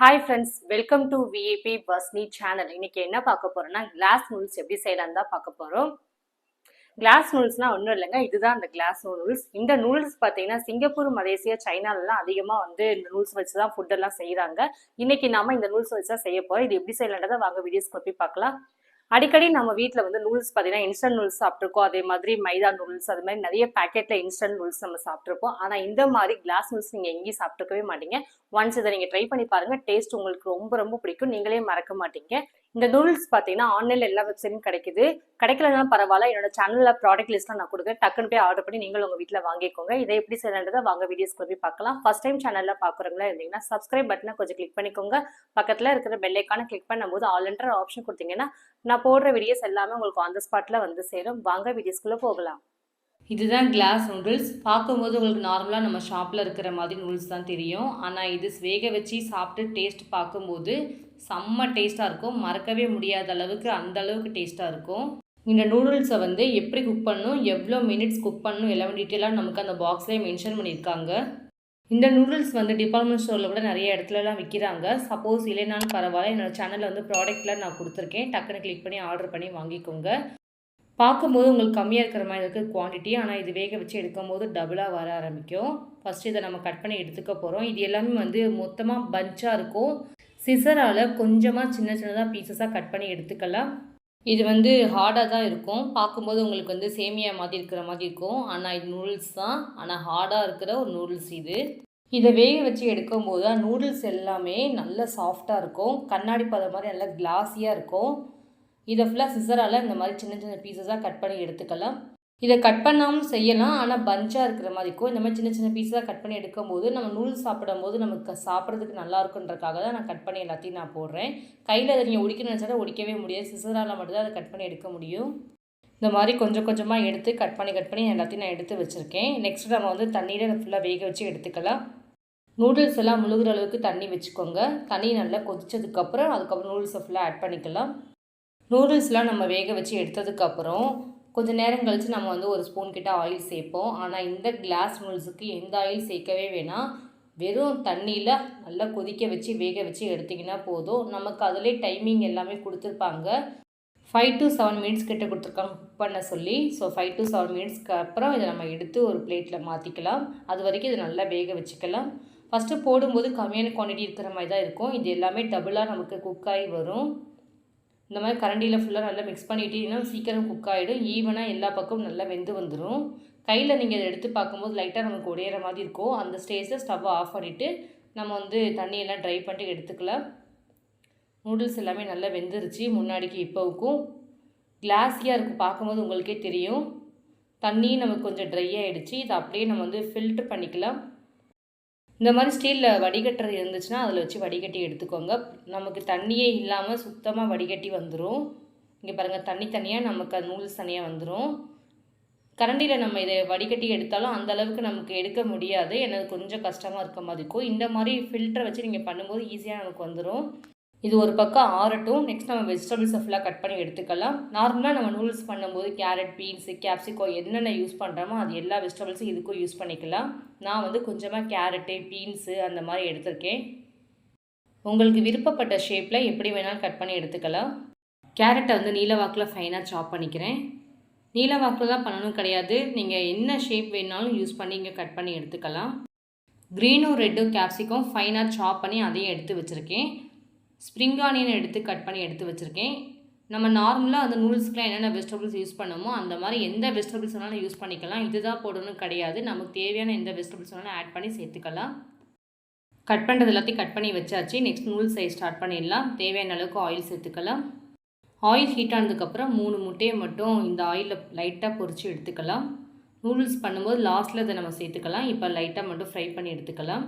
Hi friends welcome to VAP பஸ்னி channel இன்னைக்கு என்ன பார்க்க போறோம்னா கிளாஸ் நூல்ஸ் எப்படி செய்யலாம் தான் பார்க்க போறோம். கிளாஸ் நூல்ஸ்னால் ஒன்றும் இல்லைங்க இதுதான் அந்த கிளாஸ் நூல்ஸ் இந்த நூல்ஸ் பார்த்தீங்கன்னா சிங்கப்பூர் மலேசியா சைனாலலாம் அதிகமாக வந்து இந்த நூல்ஸ் வச்சு தான் ஃபுட்டெல்லாம் செய்கிறாங்க இன்னைக்கு நாம இந்த நூல்ஸ் வச்சு தான் செய்ய போகிறோம் இது எப்படி செய்யலான்றதை வாங்க வீடியோஸ் போய் பார்க்கலாம். அடிக்கடி நம்ம வீட்டில் வந்து நூல்ஸ் பார்த்தீங்கன்னா இன்ஸ்டன்ட் நூல்ஸ் சாப்பிட்ருக்கோம் அதே மாதிரி மைதா நூல்ஸ் அது மாதிரி நிறைய பேக்கெட்டில் இன்ஸ்டன்ட் நூல்ஸ் நம்ம சாப்பிட்ருக்கோம் ஆனால் இந்த மாதிரி கிளாஸ் நூல்ஸ் நீங்கள் எங்கேயும் சாப்பிட்ருக்கவே மாட்டீங்க. ஒன்ஸ் இதை நீங்கள் ட்ரை பண்ணி பாருங்கள் டேஸ்ட் உங்களுக்கு ரொம்ப ரொம்ப பிடிக்கும். நீங்களே மறக்க மாட்டீங்க. இந்த நூடுல்ஸ் பார்த்தீங்கன்னா ஆன்லைனில் எல்லா வெப்சைட்டும் கிடைக்குது. கிடைக்கலனாலும் பரவாயில்ல. என்னோட சேனலில் ப்ராடக்ட் லிஸ்ட்லாம் நான் கொடுக்குறேன். டக்குன்னு போய் ஆர்டர் பண்ணி நீங்கள் உங்கள் வீட்டில் வாங்கிக்கோங்க. இதை எப்படி செய்யலான்றதை வாங்க வீடியோஸ்க்கு போய் பார்க்கலாம். ஃபர்ஸ்ட் டைம் சேனலில் பார்க்குறவங்களா இருந்தீங்கன்னா சப்ஸ்கிரைப் பட்டனை கொஞ்சம் கிளிக் பண்ணிக்கோங்க. பக்கத்தில் இருக்கிற பெல்லைக்கான கிளிக் பண்ணும்போது ஆல்ன்ற ஆப்ஷன் கொடுத்தீங்கன்னா நான் போடுற வீடியோஸ் எல்லாமே உங்களுக்கு ஆன் த ஸ்பாட்டில் வந்து சேரும். வாங்க வீடியோஸ்குள்ளே போகலாம். இதுதான் கிளாஸ் நூடுல்ஸ் பார்க்கும்போது உங்களுக்கு நார்மலாக நம்ம ஷாப்பில் இருக்கிற மாதிரி நூடுல்ஸ் தான் தெரியும். ஆனால் இது வேக வச்சு சாப்பிட்டு டேஸ்ட் பார்க்கும்போது செம்ம டேஸ்ட்டாக இருக்கும். மறக்கவே முடியாத அளவுக்கு அந்த அளவுக்கு டேஸ்ட்டாக இருக்கும். இந்த நூடுல்ஸை வந்து எப்படி குக் பண்ணணும்? எவ்வளோ மினிட்ஸ் குக் பண்ணணும்? எல்லாம் டீட்டெயிலாக நமக்கு அந்த பாக்ஸ்லேயே மென்ஷன் பண்ணியிருக்காங்க. இந்த நூடுல்ஸ் வந்து டிபார்ட்மெண்ட் ஸ்டோரில் கூட நிறைய இடத்துலலாம் விற்கிறாங்க சப்போஸ் இல்லைனாலும் பரவாயில்ல. என்னோடய சேனலில் வந்து ப்ராடக்ட்லாம் நான் கொடுத்துருக்கேன். டக்குன்னு கிளிக் பண்ணி ஆர்டர் பண்ணி வாங்கிக்கோங்க. பார்க்கும்போது உங்களுக்கு கம்மியாக இருக்கிற மாதிரி இருக்குது குவான்டிட்டி ஆனால் இது வேக வச்சு எடுக்கும்போது டபுளாக வர ஆரம்பிக்கும். ஃபஸ்ட்டு இதை நம்ம கட் பண்ணி எடுத்துக்க போகிறோம் இது எல்லாமே வந்து மொத்தமாக பஞ்சாக இருக்கும். சிசரால் கொஞ்சமாக சின்ன சின்னதாக பீசஸாக கட் பண்ணி எடுத்துக்கலாம். இது வந்து ஹார்டாக தான் இருக்கும். பார்க்கும்போது உங்களுக்கு வந்து சேமியா மாதிரி இருக்கிற மாதிரி இருக்கும். ஆனால் இது நூடுல்ஸ் தான். ஆனால் ஹார்டாக இருக்கிற ஒரு நூடுல்ஸ் இது. இதை வேக வச்சு எடுக்கும்போது நூடுல்ஸ் எல்லாமே நல்லா சாஃப்டாக இருக்கும். கண்ணாடி பதம் மாதிரி நல்லா கிளாஸியாக இருக்கும். இதை ஃபுல்லாக சிசரால் இந்த மாதிரி சின்ன சின்ன பீசஸாக கட் பண்ணி எடுத்துக்கலாம். இதை கட் பண்ணாமல் செய்யலாம். ஆனால் பஞ்சாக இருக்கிற மாதிரிக்கும் இந்த மாதிரி சின்ன சின்ன பீஸாக கட் பண்ணி எடுக்கும்போது நம்ம நூல் சாப்பிடும்போது நமக்கு சாப்பிட்றதுக்கு நல்லா இருக்குன்றக்காக தான் நான் கட் பண்ணி எல்லாத்தையும் நான் போடுறேன். கையில் அதை நீங்கள் ஒடிக்கணும்னு நினச்சாலும் ஒடிக்கவே முடியாது. சிசரால் மட்டும்தான் அதை கட் பண்ணி எடுக்க முடியும். இந்த மாதிரி கொஞ்சம் கொஞ்சமாக எடுத்து கட் பண்ணி கட் பண்ணி எல்லாத்தையும் நான் எடுத்து வச்சுருக்கேன். நெக்ஸ்ட் நம்ம வந்து தண்ணியில் ஃபுல்லாக வேக வச்சு எடுத்துக்கலாம். நூடுல்ஸ் எல்லாம் முழுகிற அளவுக்கு தண்ணி வச்சுக்கோங்க. தண்ணி நல்லா கொதிச்சதுக்கப்புறம் அதுக்கப்புறம் நூடுல்ஸை ஃபுல்லாக ஆட் பண்ணிக்கலாம். நூடுல்ஸ்லாம் நம்ம வேக வச்சு எடுத்ததுக்கப்புறம் கொஞ்சம் நேரம் கழித்து நம்ம வந்து ஒரு ஸ்பூன் கிட்ட ஆயில் சேர்ப்போம். ஆனால் இந்த கிளாஸ் நூடுல்ஸுக்கு எந்த ஆயில் சேர்க்கவே வேணாம். வெறும் தண்ணியில் நல்லா கொதிக்க வச்சு வேக வச்சு எடுத்திங்கன்னா போதும். நமக்கு அதிலே டைமிங் எல்லாமே கொடுத்துருப்பாங்க. ஃபைவ் டு செவன் மினிட்ஸ் கிட்ட கொடுத்துருக்காங்க குக் பண்ண சொல்லி. ஸோ ஃபைவ் டு செவன் மினிட்ஸ்க்கு அப்புறம் இதை நம்ம எடுத்து ஒரு பிளேட்டில் மாற்றிக்கலாம் அது வரைக்கும் இதை நல்லா வேக வச்சுக்கலாம். ஃபஸ்ட்டு போடும்போது கம்மியான குவான்டிட்டி இருக்கிற மாதிரி தான் இருக்கும். இது எல்லாமே டபுளாக நமக்கு குக் ஆகி வரும். இந்த மாதிரி கரண்டியில் ஃபுல்லாக நல்லா மிக்ஸ் பண்ணிட்டீங்கன்னா சீக்கிரம் குக் ஆகிடும் ஈவனாக எல்லா பக்கமும் நல்லா வெந்து வந்துடும் கையில் நீங்கள் இதை எடுத்து பார்க்கும்போது லைட்டாக நமக்கு உடையிற மாதிரி இருக்கும். அந்த ஸ்டேஜில் ஸ்டவ்வை ஆஃப் பண்ணிவிட்டு நம்ம வந்து தண்ணியெல்லாம் ட்ரை பண்ணிட்டு எடுத்துக்கலாம். நூடுல்ஸ் எல்லாமே நல்லா வெந்துருச்சு. முன்னாடிக்கு இப்போவுக்கும். கிளாஸியாக இருக்குது பார்க்கும்போது உங்களுக்கே தெரியும். தண்ணி நமக்கு கொஞ்சம் ட்ரை ஆகிடுச்சு இதை அப்படியே நம்ம வந்து ஃபில்ட்ரு பண்ணிக்கலாம். இந்த மாதிரி ஸ்டீலில் வடிகட்டுறது இருந்துச்சுன்னா அதில் வச்சு வடிகட்டி எடுத்துக்கோங்க. நமக்கு தண்ணியே இல்லாமல் சுத்தமாக வடிகட்டி வந்துடும் இங்கே பாருங்கள் தண்ணி தனியாக நமக்கு அது நூல்ஸ் தனியாக வந்துடும் கரண்டியில் நம்ம இதை வடிகட்டி எடுத்தாலும் அந்த அளவுக்கு நமக்கு எடுக்க முடியாது. எனக்கு கொஞ்சம் கஷ்டமாக இருக்க மாதிரி இருக்கும். இந்த மாதிரி ஃபில்டரை வச்சு நீங்கள் பண்ணும்போது ஈஸியாக நமக்கு வந்துடும் இது ஒரு பக்கம் ஆறட்டும். நெக்ஸ்ட் நம்ம வெஜிடபிள்ஸை ஃபுல்லாக கட் பண்ணி எடுத்துக்கலாம். நார்மலாக நம்ம நூடுல்ஸ் பண்ணும்போது கேரட் பீன்ஸு கேப்சிகோ என்னென்ன யூஸ் பண்ணுறோமோ அது எல்லா வெஜிடபிள்ஸும் இதுக்கும் யூஸ் பண்ணிக்கலாம். நான் வந்து கொஞ்சமாக கேரட்டு பீன்ஸு அந்த மாதிரி எடுத்திருக்கேன். உங்களுக்கு விருப்பப்பட்ட ஷேப்பில் எப்படி வேணாலும் கட் பண்ணி எடுத்துக்கலாம். கேரட்டை வந்து நீலவாக்கில் ஃபைனாக சாப் பண்ணிக்கிறேன். நீலவாக்கில் தான் பண்ணணும் கிடையாது. நீங்கள் என்ன ஷேப் வேணாலும் யூஸ் பண்ணி இங்கே கட் பண்ணி எடுத்துக்கலாம். க்ரீனும் ரெட்டும் கேப்சிக்கும் ஃபைனாக சாப் பண்ணி அதையும் எடுத்து வச்சுருக்கேன். ஸ்ப்ரிங் ஆனியனை எடுத்து கட் பண்ணி எடுத்து வச்சுருக்கேன். நம்ம நார்மலாக அந்த நூடுல்ஸ்க்குலாம் என்னென்ன வெஜிடபிள்ஸ் யூஸ் பண்ணமோ அந்த மாதிரி எந்த வெஜிடபிள்ஸ் வேணாலும் யூஸ் பண்ணிக்கலாம். இதுதான் போடணும் கிடையாது. நமக்கு தேவையான எந்த வெஜிடபிள்ஸ் வேணாலும் ஆட் பண்ணி சேர்த்துக்கலாம். கட் பண்ணுறது எல்லாத்தையும் கட் பண்ணி வச்சாச்சு. நெக்ஸ்ட் நூடுல்ஸ் ஸ்டார்ட் பண்ணிடலாம். தேவையான அளவுக்கு ஆயில் சேர்த்துக்கலாம். ஆயில் ஹீட் ஆனதுக்கப்புறம் மூணு முட்டையை மட்டும் இந்த ஆயிலில் லைட்டாக பொறிச்சு எடுத்துக்கலாம். நூடுல்ஸ் பண்ணும்போது லாஸ்ட்டில் அதை நம்ம சேர்த்துக்கலாம். இப்போ லைட்டாக மட்டும் ஃப்ரை பண்ணி எடுத்துக்கலாம்.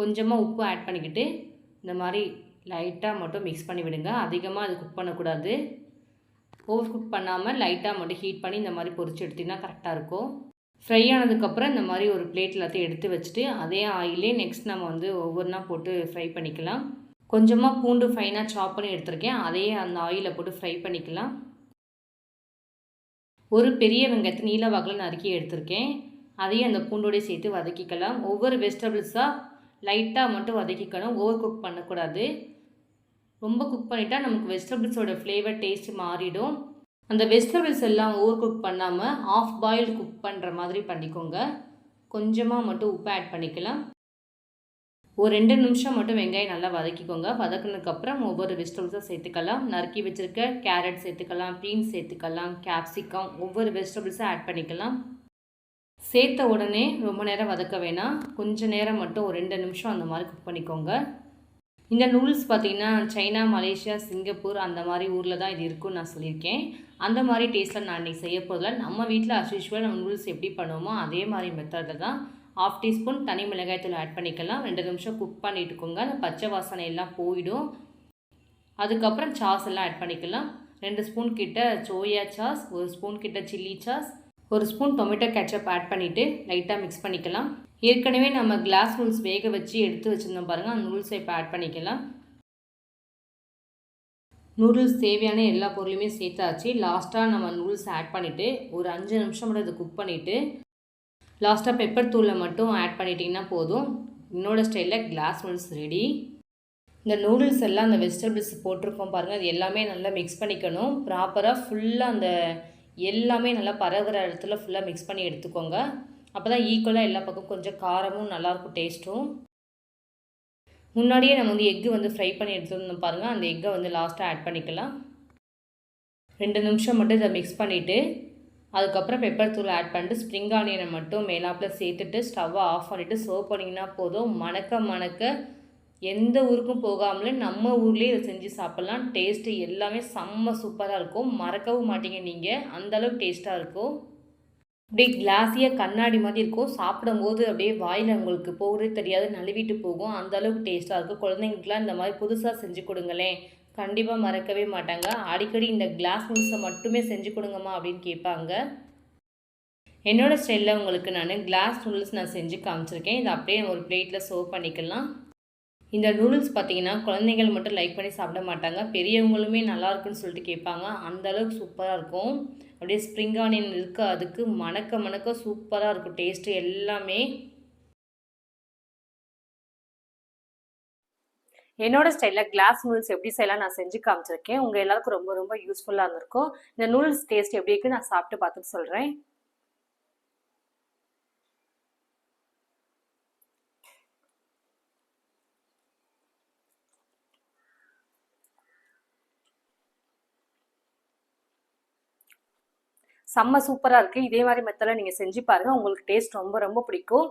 கொஞ்சமாக உப்பு ஆட் பண்ணிக்கிட்டு இந்த மாதிரி லைட்டாக மட்டும் மிக்ஸ் பண்ணி விடுங்க. அதிகமாக அது குக் பண்ணக்கூடாது. ஓவர் குக் பண்ணாமல் லைட்டாக மட்டும் ஹீட் பண்ணி இந்த மாதிரி பொரிச்சு எடுத்திங்கன்னா கரெக்டாக இருக்கும். ஃப்ரை ஆனதுக்கப்புறம் இந்த மாதிரி ஒரு பிளேட் எல்லாத்தையும் எடுத்து வச்சுட்டு அதே ஆயிலே நெக்ஸ்ட் நம்ம வந்து ஒவ்வொன்றா போட்டு ஃப்ரை பண்ணிக்கலாம். கொஞ்சமாக பூண்டு ஃபைனாக சாப் பண்ணி எடுத்திருக்கேன். அதையே அந்த ஆயிலில் போட்டு ஃப்ரை பண்ணிக்கலாம். ஒரு பெரிய வெங்காயத்தை நீல வாக்கில் நறுக்கி எடுத்திருக்கேன். அதையும் அந்த பூண்டோடய சேர்த்து வதக்கிக்கலாம். ஒவ்வொரு வெஜிடபிள்ஸாக லைட்டாக மட்டும் வதக்கிக்கணும். ஓவர் குக் பண்ணக்கூடாது. ரொம்ப குக் பண்ணிட்டா நமக்கு வெஜிடபிள்ஸோட ஃப்ளேவர் டேஸ்ட் மாறிடும். அந்த வெஜிடபிள்ஸ் எல்லாம் ஓவர் குக் பண்ணாமல் ஆஃப் பாயில் குக் பண்ணுற மாதிரி பண்ணிக்கோங்க. கொஞ்சமாக மட்டும் உப்பு ஆட் பண்ணிக்கலாம். ஒரு ரெண்டு நிமிஷம் மட்டும் வெங்காயம் நல்லா வதக்கிக்கோங்க. வதக்குனதுக்கப்புறம் ஒவ்வொரு வெஜிடபிள்ஸும் சேர்த்துக்கலாம். நறுக்கி வச்சுருக்க கேரட் சேர்த்துக்கலாம் பீன்ஸ் சேர்த்துக்கலாம் கேப்சிகம் ஒவ்வொரு வெஜிடபிள்ஸும் ஆட் பண்ணிக்கலாம். சேர்த்த உடனே ரொம்ப நேரம் வதக்க வேணாம். கொஞ்சம் நேரம் மட்டும் ஒரு ரெண்டு நிமிஷம் அந்த மாதிரி குக் பண்ணிக்கோங்க. இந்த நூடுல்ஸ் பார்த்திங்கன்னா சைனா மலேசியா சிங்கப்பூர் அந்த மாதிரி ஊரில் தான் இது இருக்குன்னு நான் சொல்லியிருக்கேன். அந்த மாதிரி டேஸ்ட்டில் நான் இன்றைக்கி செய்ய போதில்ல நம்ம வீட்டில் அஸ்யூஷுவல் நம்ம நூடுல்ஸ் எப்படி பண்ணுவோமோ அதே மாதிரி மெத்தடில் தான் ஆஃப் டீஸ்பூன் தனி மிளகாய்த்தூள் ஆட் பண்ணிக்கலாம். ரெண்டு நிமிஷம் குக் பண்ணிட்டுக்கோங்க அந்த பச்சை வாசனை எல்லாம் போயிடும். அதுக்கப்புறம் சாஸ் எல்லாம் ஆட் பண்ணிக்கலாம். ரெண்டு ஸ்பூன் கிட்ட சோயா சாஸ் ஒரு ஸ்பூன் கிட்ட சில்லி சாஸ் ஒரு ஸ்பூன் டொமேட்டோ கேச்சப் ஆட் பண்ணிவிட்டு லைட்டாக மிக்ஸ் பண்ணிக்கலாம். ஏற்கனவே நம்ம கிளாஸ் நூல்ஸ் வேக வச்சு எடுத்து வச்சுருந்தோம் பாருங்கள் அந்த நூல்ஸை இப்போ ஆட் பண்ணிக்கலாம். நூடுல்ஸ் தேவையான எல்லா பொருளையுமே சேர்த்தாச்சு. லாஸ்ட்டாக நம்ம நூடுல்ஸ் ஆட் பண்ணிவிட்டு ஒரு அஞ்சு நிமிஷம் மட்டும் அதை குக் பண்ணிவிட்டு லாஸ்ட்டாக பெப்பர் தூளை மட்டும் ஆட் பண்ணிட்டிங்கன்னா போதும். என்னோடய ஸ்டைலில் கிளாஸ் நூடுல்ஸ் ரெடி இந்த நூடுல்ஸ் எல்லாம் அந்த வெஜிடபிள்ஸ் போட்டிருக்கோம் பாருங்கள் அது எல்லாமே நல்லா மிக்ஸ் பண்ணிக்கணும். ப்ராப்பராக ஃபுல்லாக அந்த எல்லாமே நல்லா பரவுகிற இடத்துல ஃபுல்லாக மிக்ஸ் பண்ணி எடுத்துக்கோங்க. அப்போ தான் ஈக்குவலாக எல்லா பக்கம் கொஞ்சம் காரமும் நல்லாயிருக்கும் டேஸ்ட்டும் முன்னாடியே நம்ம வந்து எக்கு வந்து ஃப்ரை பண்ணி எடுத்துருந்தோம் பாருங்கள் அந்த எக்கை வந்து லாஸ்ட்டாக ஆட் பண்ணிக்கலாம். ரெண்டு நிமிஷம் மட்டும் இதை மிக்ஸ் பண்ணிவிட்டு அதுக்கப்புறம் பெப்பர் தூள் ஆட் பண்ணிட்டு ஸ்ப்ரிங் ஆனியனை மட்டும் மேலாப்பில் சேர்த்துட்டு ஸ்டவ்வை ஆஃப் பண்ணிவிட்டு சர்வ் பண்ணிங்கன்னா போதும். மணக்க மணக்க எந்த ஊருக்கும் போகாமலே நம்ம ஊர்லேயே இதை செஞ்சு சாப்பிட்லாம். டேஸ்ட்டு எல்லாமே செம்ம சூப்பராக இருக்கும். மறக்கவும் மாட்டீங்க நீங்கள் அந்தளவுக்கு டேஸ்ட்டாக இருக்கும். அப்படியே கிளாஸியாக கண்ணாடி மாதிரி இருக்கும். சாப்பிடும்போது அப்படியே வாயில் உங்களுக்கு போகிறதே தெரியாது. நழுவிட்டு போகும். அந்த அளவுக்கு டேஸ்ட்டாக இருக்கும். குழந்தைங்களுக்குலாம் இந்த மாதிரி புதுசாக செஞ்சு கொடுங்களேன். கண்டிப்பாக மறக்கவே மாட்டாங்க. அடிக்கடி இந்த கிளாஸ் நூல்ஸை மட்டுமே செஞ்சு கொடுங்கம்மா அப்படின்னு கேட்பாங்க. என்னோடய ஸ்டைலில் உங்களுக்கு நான் கிளாஸ் நூடுல்ஸ் நான் செஞ்சு காமிச்சிருக்கேன். இதை அப்படியே ஒரு பிளேட்டில் சர்வ் பண்ணிக்கலாம். இந்த நூடுல்ஸ் பார்த்தீங்கன்னா குழந்தைகள் மட்டும் லைக் பண்ணி சாப்பிட மாட்டாங்க. பெரியவங்களுமே நல்லாயிருக்குன்னு சொல்லிட்டு கேட்பாங்க. அந்த அளவுக்கு சூப்பராக இருக்கும். அப்படியே ஸ்ப்ரிங் ஆனியன் இருக்குது அதுக்கு மணக்க மணக்க சூப்பராக இருக்கும். டேஸ்ட்டு எல்லாமே. என்னோட ஸ்டைலில் கிளாஸ் நூடுல்ஸ் எப்படி செய்யலாம் நான் செஞ்சு காமிச்சிருக்கேன். உங்கள் எல்லாருக்கும் ரொம்ப ரொம்ப யூஸ்ஃபுல்லாக இருந்திருக்கும். இந்த நூடுல்ஸ் டேஸ்ட் எப்படி இருக்குன்னு நான் சாப்பிட்டு பார்த்துட்டு சொல்கிறேன் செம்ம சூப்பராக இருக்குது இதே மாதிரி மெத்தடில் நீங்கள் செஞ்சு பாருங்கள் உங்களுக்கு டேஸ்ட் ரொம்ப ரொம்ப பிடிக்கும்.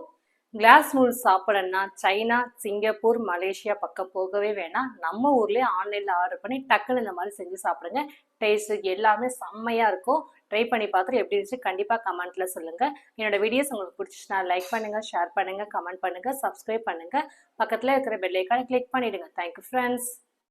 கிளாஸ் நூல்ஸ் சாப்பிடணும்னா சைனா சிங்கப்பூர் மலேசியா பக்கம் போகவே வேணாம். நம்ம ஊர்லேயே ஆன்லைனில் ஆர்டர் பண்ணி டக்குன்னு இந்த மாதிரி செஞ்சு சாப்பிடுங்க. டேஸ்ட்டு எல்லாமே செம்மையாக இருக்கும். ட்ரை பண்ணி பார்த்துட்டு எப்படி இருந்துச்சு கண்டிப்பாக கமெண்ட்டில் சொல்லுங்கள் என்னோடய வீடியோஸ் உங்களுக்கு பிடிச்சிச்சுன்னா லைக் பண்ணுங்கள் ஷேர் பண்ணுங்கள் கமெண்ட் பண்ணுங்கள் சப்ஸ்கிரைப் பண்ணுங்கள் பக்கத்தில் இருக்கிற பெல்லைக்கான கிளிக் பண்ணிவிடுங்க தேங்க்யூ ஃப்ரெண்ட்ஸ்